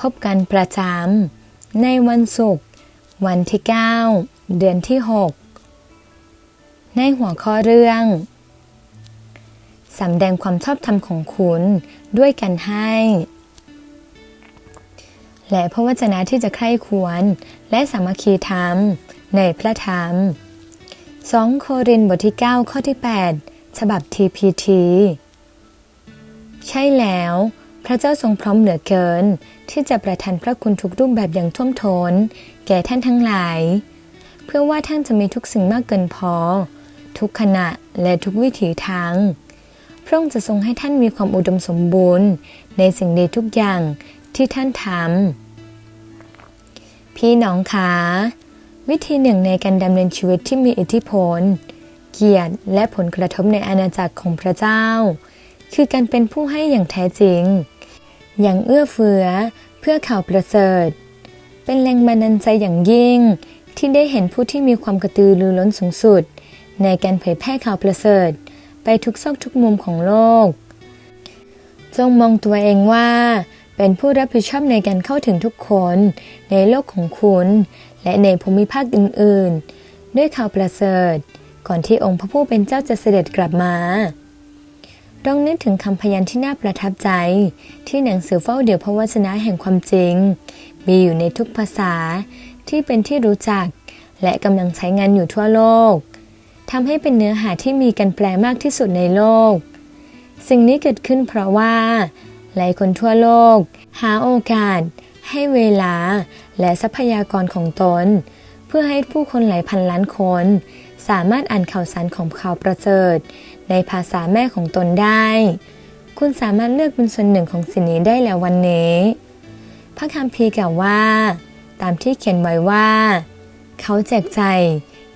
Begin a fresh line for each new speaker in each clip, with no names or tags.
พบกันประจำในวันศุกร์วันที่ 9 เดือนที่ 6 ในหัวข้อเรื่องสำแดงความชอบธรรมของคุณด้วยกันให้ และพระวจนะที่จะใคร่ควร และสามัคคีธรรมในพระธรรม 2 โครินธ์บทที่ 9 ข้อที่ 8 ฉบับ TPT ใช่แล้ว พระเจ้าทรงพร้อมเหลือเกิน ที่จะประทานพระคุณทุกรูปแบบอย่างท่วมท้น แก่ท่านทั้งหลาย เพื่อว่าท่านจะมีทุกสิ่งมากเกินพอ ทุกขณะและทุกวิถีทางพระองค์จะทรงให้ท่านมีความอุดมสมบูรณ์ ในสิ่งดีทุกอย่างที่ท่านทำพี่น้องคะวิธีหนึ่งในการดำเนินชีวิตที่มีอิทธิพล เกียรติและผลกระทบในอาณาจักรของพระเจ้า คือการเป็นผู้ให้อย่างแท้จริง อย่างเอื้อเฟื้อเพื่อข่าวประเสริฐ เป็นแรงบันดาลใจอย่างยิ่ง ที่ได้เห็นผู้ที่มีความกระตือรือร้นสูงสุด ในการเผยแพร่ข่าวประเสริฐ ไปทุกซอกทุกมุมของโลก จงมองตัวเองว่า เป็นผู้รับผิดชอบในการเข้าถึงทุกคน ในโลกของคุณ และในภูมิภาคอื่น ๆ ด้วยข่าวประเสริฐ ก่อนที่องค์พระผู้เป็นเจ้าจะเสด็จกลับมา ลองนึกถึงคำพยานที่น่าประทับใจ ที่หนังสือเฝ้าเดี่ยวพระวจนะแห่งความจริง มีอยู่ในทุกภาษาที่เป็นที่รู้จัก และกำลังใช้งานอยู่ทั่วโลกทำให้เป็นเนื้อหาที่มีการแปลมากที่สุดในโลก สิ่งนี้เกิดขึ้นเพราะว่า หลายคนทั่วโลก หาโอกาส ให้เวลา และทรัพยากรของตน เพื่อให้ผู้คนหลายพันล้านคน สามารถอ่านข่าวสารของข่าวประเสริฐในภาษาแม่ของตนได้ คุณสามารถเลือกเป็นส่วนหนึ่งของสิ่งนี้ได้แล้ววันนี้ พระคัมภีร์กล่าวว่า ตามที่เขียนไว้ว่า เขาแจกใจ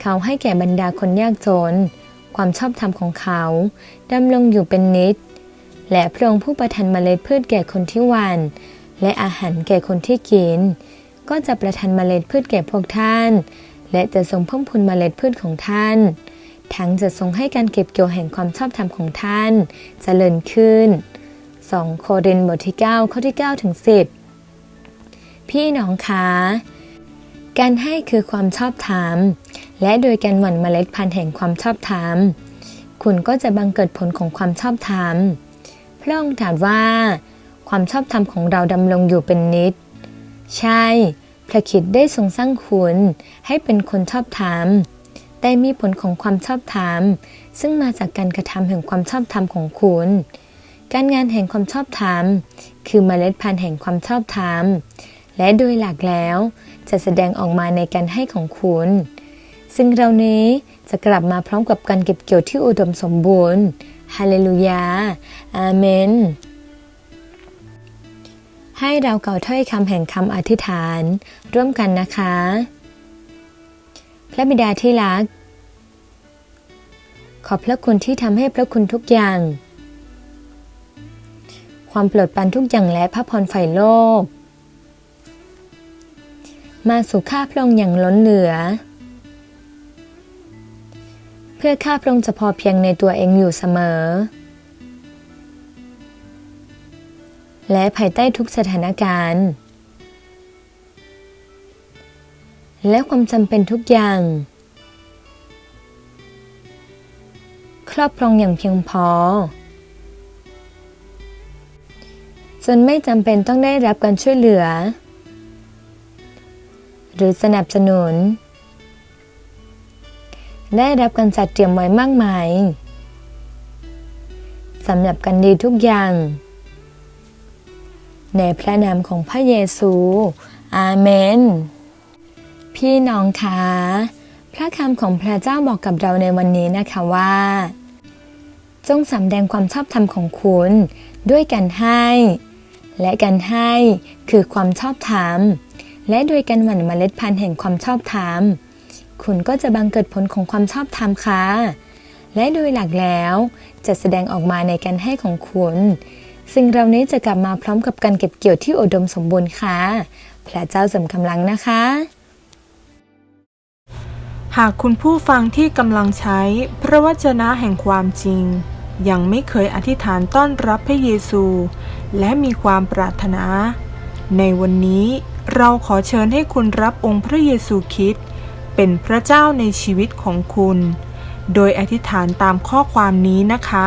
เขาให้แก่บรรดาคนยากจน ความชอบธรรมของเขาดำรงอยู่เป็นนิจและพระองค์ผู้ประทานเมล็ดพืชแก่คนที่หว่านและอาหารแก่คนที่กิน ก็จะประทานเมล็ดพืชแก่พวกท่าน และจะทรงเพิ่มพูนเมล็ดพืชของท่าน ทั้งจะทรงให้การเก็บเกี่ยวแห่งความชอบธรรมของท่านจเจริญขึ้น 2 โครินบทที่ 9 ข้อที่ 9 ถึง 10 พี่น้องคะการให้คือความชอบธรรม และโดยการหว่านเมล็ดพันธุ์แห่งความชอบธรรม คุณก็จะบังเกิดผลของความชอบธรรมพระองค์ถามว่า ความชอบธรรมของเราดำรงอยู่เป็นนิจใช่ พระคริดได้ทรงสร้างคุณ ให้เป็นคนชอบธรรมแต่มีผลของความชอบธรรมซึ่งมาจากการกระทำแห่งความชอบธรรมของคุณ การงานแห่งความชอบธรรมคือเมล็ดพันธุ์แห่งความชอบธรรมและโดยหลักแล้วจะแสดงออกมาในการให้ของคุณ ซึ่งเรานี้จะกลับมาพร้อมกับการเก็บเกี่ยวที่อุดมสมบูรณ์ ฮาเลลูยา อาเมน ให้เราเก่าถ้อยคำแห่งคำอธิษฐาน ร่วมกันนะคะ พระบิดาที่รัก ขอบพระคุณที่ทำให้พระคุณทุกอย่าง ความโปรดปรานทุกอย่างและพระพรฝ่ายโลก มาสู่ข้าพระองค์อย่างล้นเหลือ เพื่อข้าพระองค์จะพอเพียงในตัวเองอยู่เสมอ และภายใต้ทุกสถานการณ์ และความจำเป็นทุกอย่าง ครอบครองอย่างเพียงพอ จนไม่จำเป็นต้องได้รับการช่วยเหลือ หรือสนับสนุน ได้รับการจัดเตรียมไว้มากมายสำหรับกันดีทุกอย่าง ในพระนามของพระเยซู อาเมน พี่น้องคะ พระคำของพระเจ้าบอกกับเราในวันนี้นะคะว่า จงสำแดงความชอบธรรมของคุณด้วยการให้ และการให้คือความชอบธรรม และโดยการหว่านเมล็ดพันธุ์แห่งความชอบธรรม คุณก็จะบังเกิดผลของความชอบธรรมค่ะและโดยหลักแล้วจะแสดงออกมาในการให้ของคุณ สิ่งเหล่านี้จะกลับมาพร้อมกับการเก็บเกี่ยวที่อุดมสมบูรณ์ค่ะพระเจ้าเสริมกำลังนะคะ
หากคุณผู้ฟังที่กำลังใช้พระวจนะแห่งความจริง ยังไม่เคยอธิษฐานต้อนรับพระเยซู และมีความปรารถนา ในวันนี้เราขอเชิญให้คุณรับองค์พระเยซูคริสต์เป็นพระเจ้าในชีวิตของคุณ โดยอธิษฐานตามข้อความนี้นะคะ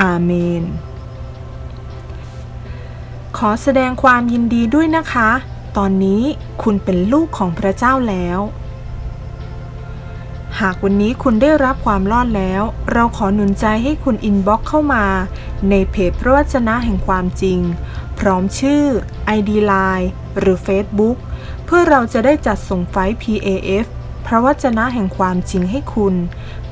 อาเมน ขอแสดงความยินดีด้วยนะคะ ตอนนี้คุณเป็นลูกของพระเจ้าแล้ว หากวันนี้คุณได้รับความรอดแล้ว เราขอหนุนใจให้คุณอินบ็อกเข้ามา ในเพจพระวจนะแห่งความจริง พร้อมชื่อ ID Line หรือ Facebook เพื่อเราจะได้จัดส่งไฟล์ PAF พระวจนะแห่งความจริงให้คุณ